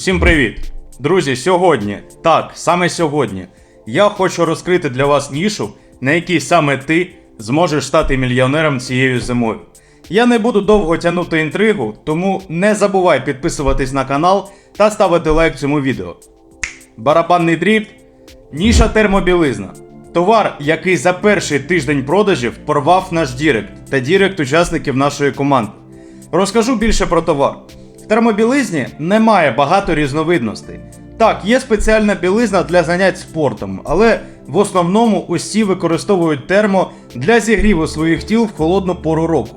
Всім привіт! Друзі, сьогодні, так, саме сьогодні, я хочу розкрити для вас нішу, на якій саме ти зможеш стати мільйонером цією зимою. Я не буду довго тягнути інтригу, тому не забувай підписуватись на канал та ставити лайк цьому відео. Барабанний дріб, ніша термобілизна. Товар, який за перший тиждень продажів порвав наш Дірект та Дірект учасників нашої команди. Розкажу більше про товар. Термобілизні немає багато різновидностей. Так, є спеціальна білизна для занять спортом, але в основному усі використовують термо для зігріву своїх тіл в холодну пору року.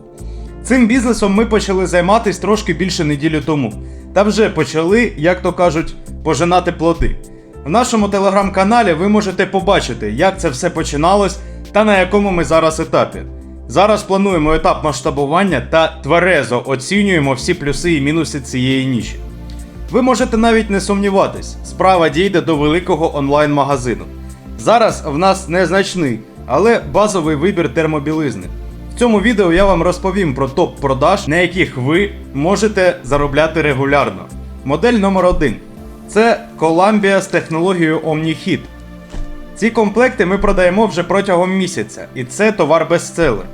Цим бізнесом ми почали займатися трошки більше неділі тому. Та вже почали, як то кажуть, пожинати плоди. В нашому телеграм-каналі ви можете побачити, як це все починалось та на якому ми зараз етапі. Зараз плануємо етап масштабування та тверезо оцінюємо всі плюси і мінуси цієї ніші. Ви можете навіть не сумніватись, справа дійде до великого онлайн-магазину. Зараз в нас незначний, але базовий вибір термобілизни. В цьому відео я вам розповім про топ продаж, на яких ви можете заробляти регулярно. Модель номер 1 це Columbia з технологією OmniHeat. Ці комплекти ми продаємо вже протягом місяця, і це товар бестселер.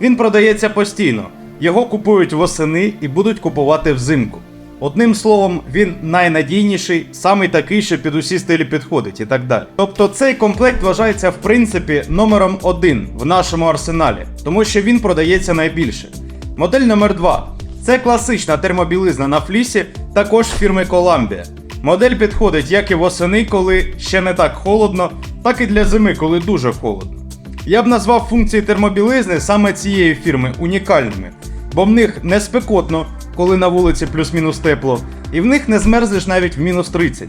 Він продається постійно, його купують восени і будуть купувати взимку. Одним словом, він найнадійніший, самий такий, що під усі стилі підходить і так далі. Тобто цей комплект вважається в принципі номером один в нашому арсеналі, тому що він продається найбільше. Модель номер 2 це класична термобілизна на флісі, також фірми Columbia. Модель підходить як і восени, коли ще не так холодно, так і для зими, коли дуже холодно. Я б назвав функції термобілизни саме цієї фірми унікальними, бо в них не спекотно, коли на вулиці плюс-мінус тепло, і в них не змерзнеш навіть в мінус 30.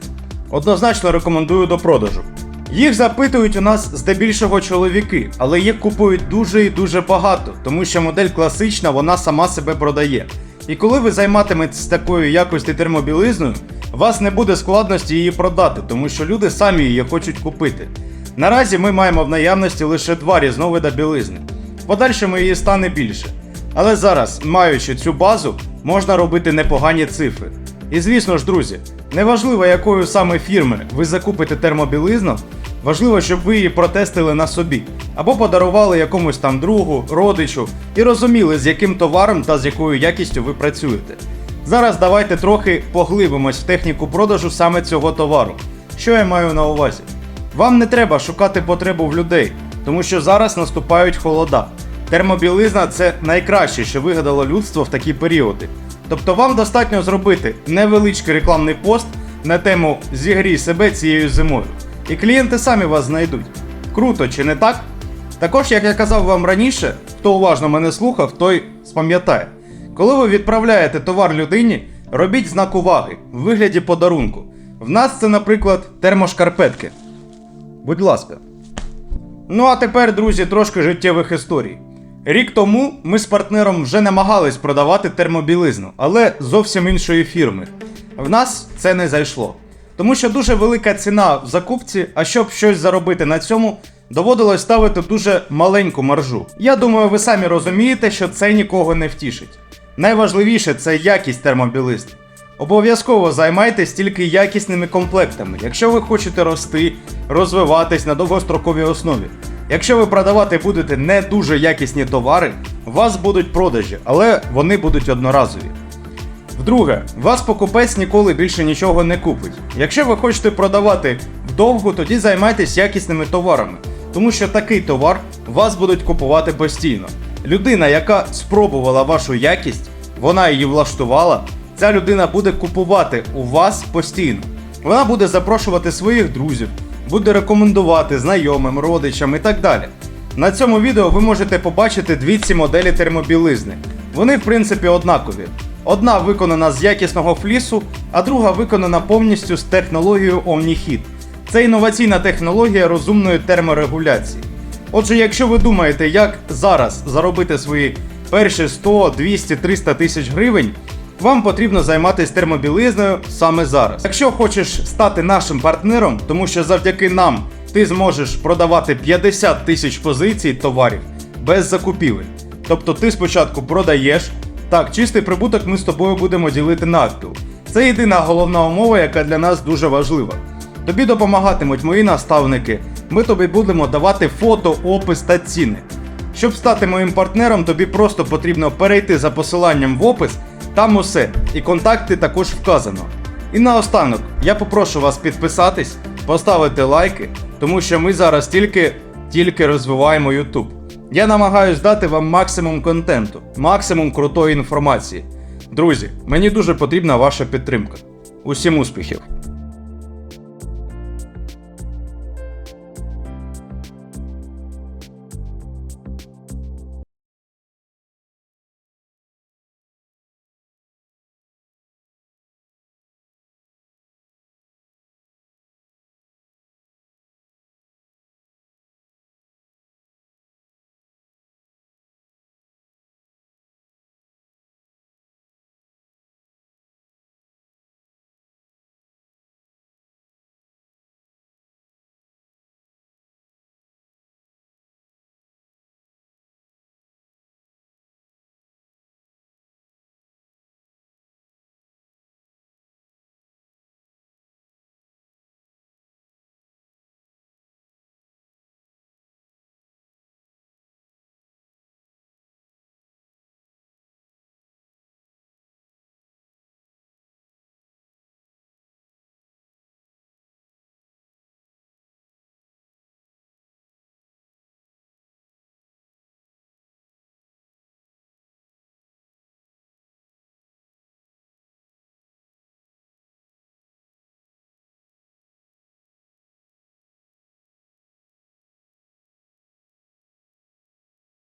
Однозначно рекомендую до продажу. Їх запитують у нас здебільшого чоловіки, але їх купують дуже і дуже багато, тому що модель класична, вона сама себе продає. І коли ви займатиметесь такою якості термобілизною, вас не буде складності її продати, тому що люди самі її хочуть купити. Наразі ми маємо в наявності лише два різновида білизни. В подальшому її стане більше. Але зараз, маючи цю базу, можна робити непогані цифри. І звісно ж, друзі, неважливо якою саме фірми ви закупите термобілизну, важливо, щоб ви її протестили на собі, або подарували якомусь там другу, родичу і розуміли, з яким товаром та з якою якістю ви працюєте. Зараз давайте трохи поглибимось в техніку продажу саме цього товару. Що я маю на увазі? Вам не треба шукати потребу в людей, тому що зараз наступають холода. Термобілизна це найкраще, що вигадало людство в такі періоди. Тобто вам достатньо зробити невеличкий рекламний пост на тему Зігрій себе цією зимою. І клієнти самі вас знайдуть. Круто, чи не так? Також, як я казав вам раніше, хто уважно мене слухав, той спам'ятає. Коли ви відправляєте товар людині, робіть знак уваги в вигляді подарунку. В нас це, наприклад, термошкарпетки. Будь ласка. Ну а тепер, друзі, трошки життєвих історій. Рік тому ми з партнером вже намагались продавати термобілизну, але зовсім іншої фірми. В нас це не зайшло. Тому що дуже велика ціна в закупці, а щоб щось заробити на цьому, доводилось ставити дуже маленьку маржу. Я думаю, ви самі розумієте, що це нікого не втішить. Найважливіше це якість термобілизни. Обов'язково займайтесь тільки якісними комплектами, якщо ви хочете рости, розвиватись на довгостроковій основі. Якщо ви продавати будете не дуже якісні товари, у вас будуть продажі, але вони будуть одноразові. Вдруге, вас покупець ніколи більше нічого не купить. Якщо ви хочете продавати вдовгу, тоді займайтесь якісними товарами, тому що такий товар вас будуть купувати постійно. Людина, яка спробувала вашу якість, вона її влаштувала, ця людина буде купувати у вас постійно. Вона буде запрошувати своїх друзів, буде рекомендувати знайомим, родичам і так далі. На цьому відео ви можете побачити дві ці моделі термобілизни. Вони, в принципі, однакові. Одна виконана з якісного флісу, а друга виконана повністю з технологією OmniHeat. Це інноваційна технологія розумної терморегуляції. Отже, якщо ви думаєте, як зараз заробити свої перші 100, 200, 300 тисяч гривень, вам потрібно займатися термобілизною саме зараз. Якщо хочеш стати нашим партнером, тому що завдяки нам ти зможеш продавати 50 тисяч позицій товарів без закупівель. Тобто ти спочатку продаєш, так, чистий прибуток ми з тобою будемо ділити навпіл. Це єдина головна умова, яка для нас дуже важлива. Тобі допомагатимуть мої наставники. Ми тобі будемо давати фото, опис та ціни. Щоб стати моїм партнером, тобі просто потрібно перейти за посиланням в опис, там усе, і контакти також вказано. І наостанок, я попрошу вас підписатись, поставити лайки, тому що ми зараз тільки, тільки розвиваємо YouTube. Я намагаюсь дати вам максимум контенту, максимум крутої інформації. Друзі, мені дуже потрібна ваша підтримка. Усім успіхів!